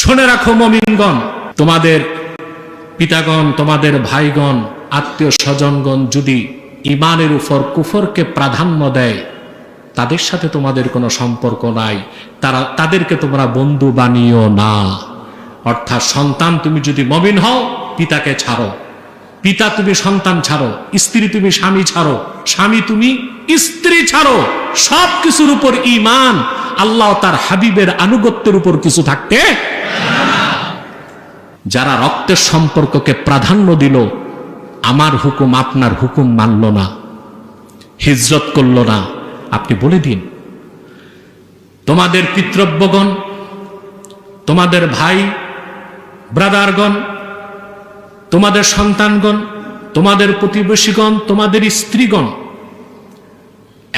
শুনে রাখো মমিনগণ, তোমাদের পিতাগণ, তোমাদের ভাইগণ, আত্মীয় স্বজনগণ যদি ইমানের উপর কুফরকে প্রাধান্য দেয়, তাদের সাথে তোমাদের কোনো সম্পর্ক নাই। তারা, তাদেরকে তোমরা বন্ধু বানিও না। অর্থাৎ সন্তান তুমি যদি মমিন হও, পিতাকে ছাড়ো। পিতা তুমি সন্তান ছাড়ো, স্ত্রী তুমি স্বামী ছাড়ো, স্বামী তুমি স্ত্রী ছাড়ো। সব কিছুর উপর ইমান আল্লাহ তার হাবিবের আনুগত্যের উপর কিছু থাকতে যারা রক্তের সম্পর্ককে প্রাধান্য দিল, আমার হুকুম আপনার হুকুম মানল না, হিজরত করল না। আপনি বলে দিন, তোমাদের পিতৃব্যগণ, তোমাদের ভাই, ব্রাদারগণ, তোমাদের সন্তানগণ, তোমাদের প্রতিবেশীগণ, তোমাদের স্ত্রীগণ,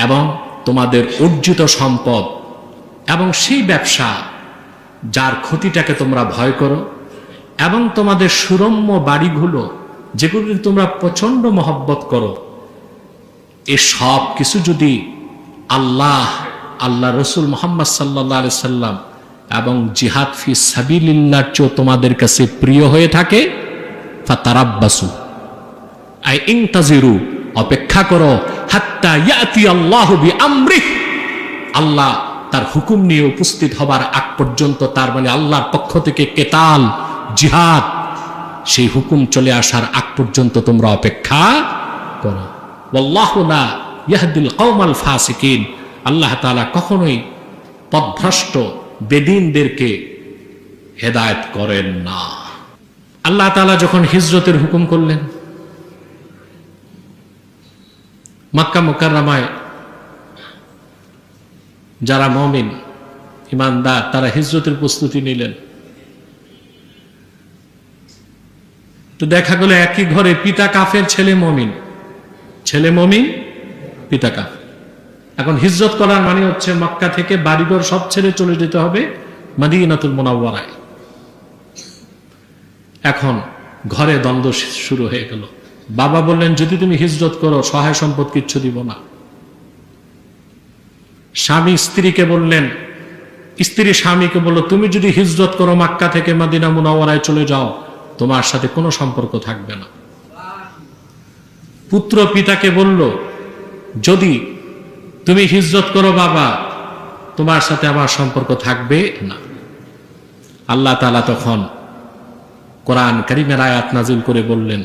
এবং তোমাদের অর্জিত সম্পদ এবং সেই ব্যবসা যার ক্ষতিটাকে তোমরা ভয় করো এবং তোমাদের সুরম্য বাড়িগুলো যেগুলি তোমরা প্রচণ্ড মহব্বত করো, এ সব কিছু যদি আল্লাহ আল্লাহ রসুল মোহাম্মদ সাল্লাহ আলি সাল্লাম এবং জিহাদ ফি সাবিল্লার চেয়েও তোমাদের কাছে প্রিয় হয়ে থাকে, ফাতারাব্বাসু। আই ইংতাজিরু অপেক্ষা করো, হাত্তা ইয়াতি আল্লাহ আমরিহ আল্লাহ তার হুকুম নিয়ে উপস্থিত হবার আগ পর্যন্ত তার মানে আল্লাহর পক্ষ থেকে কেতাল, জিহাদ, সেই হুকুম চলে আসার আগ পর্যন্ত তোমরা অপেক্ষা করো। ইয়াহদিল কওমাল ফাসিকিন। আল্লাহ তাআলা কখনোই পথভ্রষ্ট বেদিনদেরকে হেদায়েত করেন না। আল্লাহ তালা যখন হিজরতের হুকুম করলেন মক্কা মুকাররমায় যারা মমিন, ইমানদার, তারা হিজরতের প্রস্তুতি নিলেন। তো দেখা গেল একই ঘরে পিতা কাফের, ছেলে মমিন। ছেলে মমিন, পিতা কাফের। এখন হিজরত করার মানে হচ্ছে মক্কা থেকে বাড়িঘর সব ছেড়ে চলে যেতে হবে মাদিনাতুল মোনাওয়ারায়। এখন ঘরে দ্বন্দ্ব শুরু হয়ে গেল। বাবা বললেন, যদি তুমি হিজরত করো, সহায় সম্পদ কিচ্ছু দিব না। স্বামী স্ত্রীকে বললেন, স্ত্রী স্বামীকে বলল তুমি যদি হিজরত করো মাক্কা থেকে মাদিনা মুনাওয়ারায় চলে যাও, তোমার সাথে কোনো সম্পর্ক থাকবে না। পুত্র পিতাকে বলল, যদি তুমি হিজরত করো বাবা, তোমার সাথে আমার সম্পর্ক থাকবে না। আল্লাহ তালা তখন কোরআন করিমের আয়াত নাজিল করে বললেন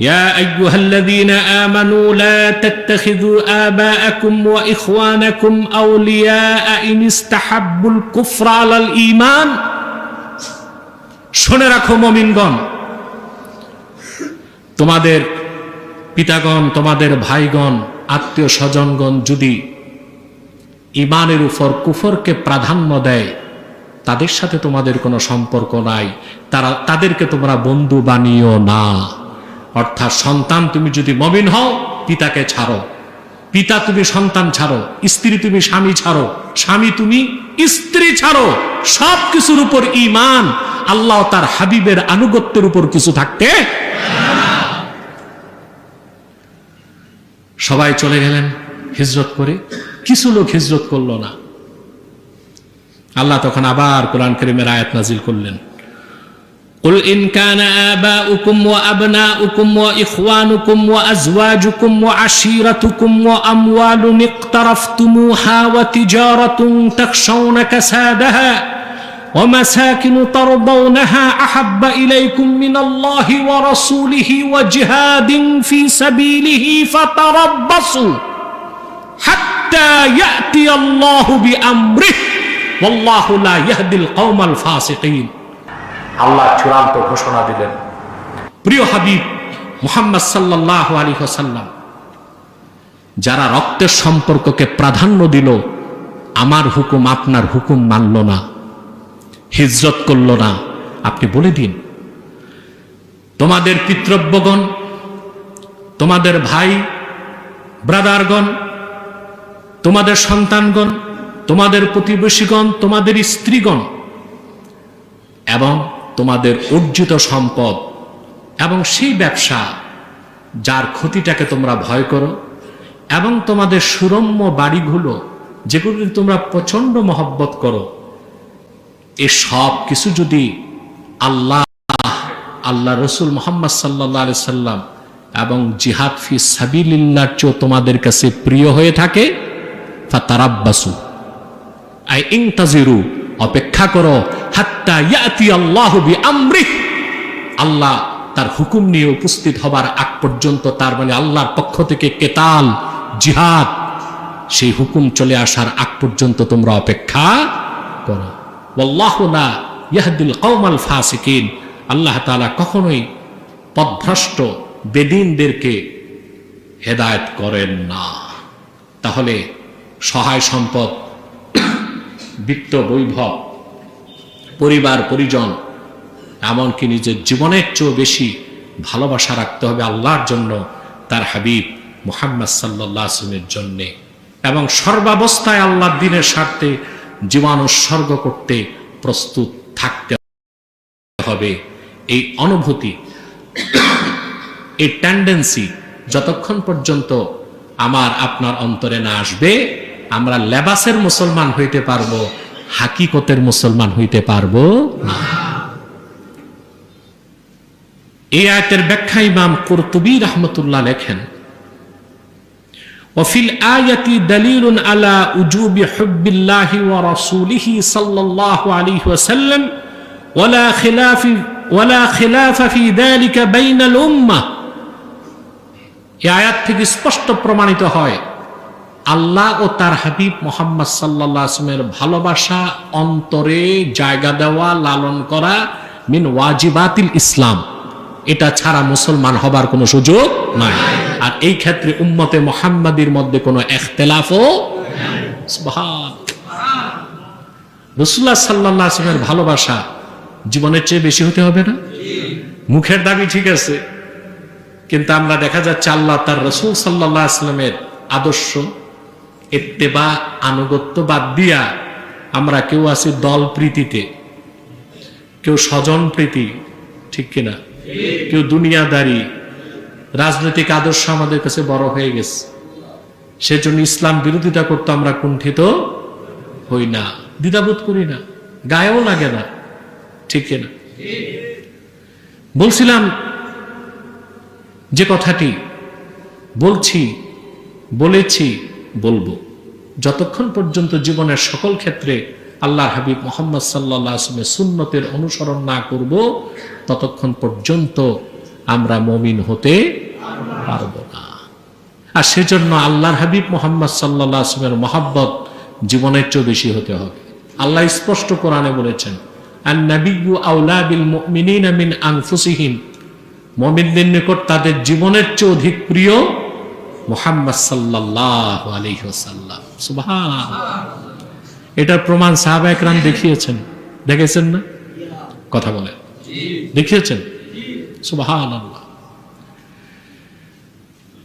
يا أيها الذين آمنوا لا تتخذوا آباءكم وإخوانكم أولياء إن استحبوا الكفر على الإيمان শুনে রাখো মমিনগণ তোমাদের পিতাগণ তোমাদের ভাইগণ আত্মীয় স্বজনগণ যদি ইমানের উপর কুফরকে প্রাধান্য দেয় তাদের সাথে তোমাদের কোনো সম্পর্ক নাই তারা তাদেরকে তোমরা বন্ধু বানিও না অর্থাৎ সন্তান তুমি যদি মমিন হও, পিতাকে ছাড়ো। পিতা তুমি সন্তান ছাড়ো, স্ত্রী তুমি স্বামী ছাড়ো, স্বামী তুমি স্ত্রী ছাড়ো। সব কিছুর উপর ইমান আল্লাহ তার হাবিবের আনুগত্যের উপর কিছু থাকতে সবাই চলে গেলেন হিজরত করে। কিছু লোক হিজরত করল না। আল্লাহ তখন আবার কোরআন করিমের আয়াত নাজিল করলেন। قل إن كان آباؤكم وأبناؤكم وإخوانكم وأزواجكم وعشيرتكم وأموال اقترفتموها وتجارة تخشون كسادها ومساكن ترضونها أحب إليكم من الله ورسوله وجهاد في سبيله فتربصوا حتى يأتي الله بأمره والله لا يهدي القوم الفاسقين আল্লাহ চূড়ান্ত ঘোষণা দিলেন। প্রিয় হাবিব, মুহাম্মদ সাল্লাহ আলী হাসাল্লাম যারা রক্তের সম্পর্ককে প্রাধান্য দিল, আমার হুকুম আপনার হুকুম মানল না, হিজরত করল না। আপনি বলে দিন, তোমাদের পিতৃব্যগণ, তোমাদের ভাই, ব্রাদারগণ, তোমাদের সন্তানগণ, তোমাদের প্রতিবেশীগণ, তোমাদের স্ত্রীগণ, এবং তোমাদের অর্জিত সম্পদ এবং সেই ব্যবসা যার ক্ষতিটাকে তোমরা ভয় করো এবং তোমাদের সুরম্য বাড়িগুলো যেগুলি তোমরা প্রচণ্ড মহব্বত করো, এ সব কিছু যদি আল্লাহ আল্লাহ রসুল মোহাম্মদ সাল্লাহ সাল্লাম এবং জিহাদ ফি সাবিল্লার চেয়েও তোমাদের কাছে প্রিয় হয়ে থাকে, ফাতারাব্বাসু। আই ইংতাজিরু অপেক্ষা করো, হাত্তা ইয়াতি আল্লাহ আল্লাহ তার হুকুম নিয়ে উপস্থিত হবার আগ পর্যন্ত তার মানে আল্লাহর পক্ষ থেকে কেতাল, জিহাদ, সেই হুকুম চলে আসার আগ পর্যন্ত তোমরা অপেক্ষা করো। লা ইয়াহদিল কওমাল ফাসিকিন। আল্লাহ তাআলা কখনোই পথভ্রষ্ট বেদিনদেরকে হেদায়েত করেন না। তাহলে সহায় সম্পদ বিত্ত বৈভব পরিবার, পরিজন, এমনকি নিজের জীবনের চেয়েও বেশি ভালোবাসা রাখতে হবে আল্লাহর জন্য তার হাবিব মুহাম্মদ সাল্লাহ আসলামের জন্যে। এবং সর্বাবস্থায় আল্লাহর দিনের স্বার্থে জীবন উৎসর্গ করতে প্রস্তুত থাকতে হবে। এই অনুভূতি, এই টেন্ডেন্সি যতক্ষণ পর্যন্ত আমার আপনার অন্তরে না আসবে আমরা লেবাসের মুসলমান হইতে পারবো হাকিকতের মুসলমান হইতে পারবো না এই আয়াতের ব্যাখ্যা ইমাম কর্তুবী রহমতুল্লাহ লেখেন وفي الآية دليل على وجوب حب الله ورسوله صلى الله عليه وسلم ولا خلاف ولا خلاف في ذلك بين الأمة এই আয়াত থেকে স্পষ্ট প্রমাণিত হয় আল্লাহ ও তার হাবিব মোহাম্মদ সাল্লাহ আসলামের ভালোবাসা, অন্তরে জায়গা দেওয়া, লালন করা মিন ওয়াজিবাতিল ইসলাম। এটা ছাড়া মুসলমান হবার কোনো সুযোগ নাই। আর এই ক্ষেত্রে উম্মতে মোহাম্মদীর মধ্যে কোনো এখতেলাফও রসুল্লাহ সাল্লাহ আসলামের ভালোবাসা জীবনের চেয়ে বেশি হতে হবে না? মুখের দাবি ঠিক আছে, কিন্তু আমরা দেখা যাচ্ছে আল্লাহ তার রসুল সাল্লাহ আসলামের আদর্শ এত্তেবা আনুগত্য বাদ দিয়া আমরা কেউ আছি দল প্রীতিতে। কেউ স্বজন প্রীতি, ঠিক কিনা? কেউ দুনিয়াদারি। রাজনৈতিক আদর্শ আমাদের কাছে বড় হয়ে গেছে। সেজন্য ইসলাম বিরোধিতা করতে আমরা কুণ্ঠিত হই না, দ্বিধাবোধ করি না, গায়েও লাগে না, ঠিক কিনা? বলছিলাম যে কথাটি, বলছি, বলেছি বলব, যতক্ষণ পর্যন্ত জীবনের সকল ক্ষেত্রে আল্লাহ হাবিব মোহাম্মদ সাল্লাহ সুন্নতের অনুসরণ না করব, ততক্ষণ পর্যন্ত আমরা মমিন হতে পারব না। আর সেজন্য আল্লাহর হাবিব মোহাম্মদ সাল্লাহ আসলামের মহাব্বত জীবনের চেয়েও বেশি হতে হবে। আল্লাহ স্পষ্ট কোরআনে বলেছেন আর নাবিগু আউলা বিল মুমিনিনা মিন আনফুসিহিম। মমিনদের নিকট তাদের জীবনের চেয়ে অধিক প্রিয় মোহাম্মদ সাল্লাহ আলহ্লাম সুবাহ এটার প্রমাণ সাহাবা একরাম দেখিয়েছেন। দেখেছেন না? কথা বলে দেখিয়েছেন? সুবাহ আল্লাহ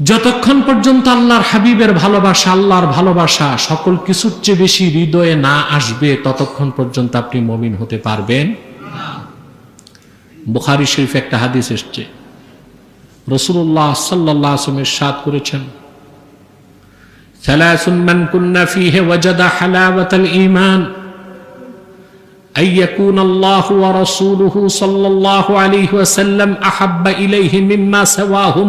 যতক্ষণ পর্যন্ত আল্লাহর হাবিবের ভালোবাসা, আল্লাহর ভালোবাসা সকল কিছুর চেয়ে বেশি হৃদয়ে না আসবে, ততক্ষণ পর্যন্ত আপনি মমিন হতে পারবেন বুখারি শরীফ একটা হাদিস এসছে। রসুল্লাহ সাল্লাহ আসমের সাদ করেছেন ثلاث من كن فيه وجد حلاوة الإيمان أن يكون الله ورسوله صلى الله عليه وسلم أحب إليه مما سواهما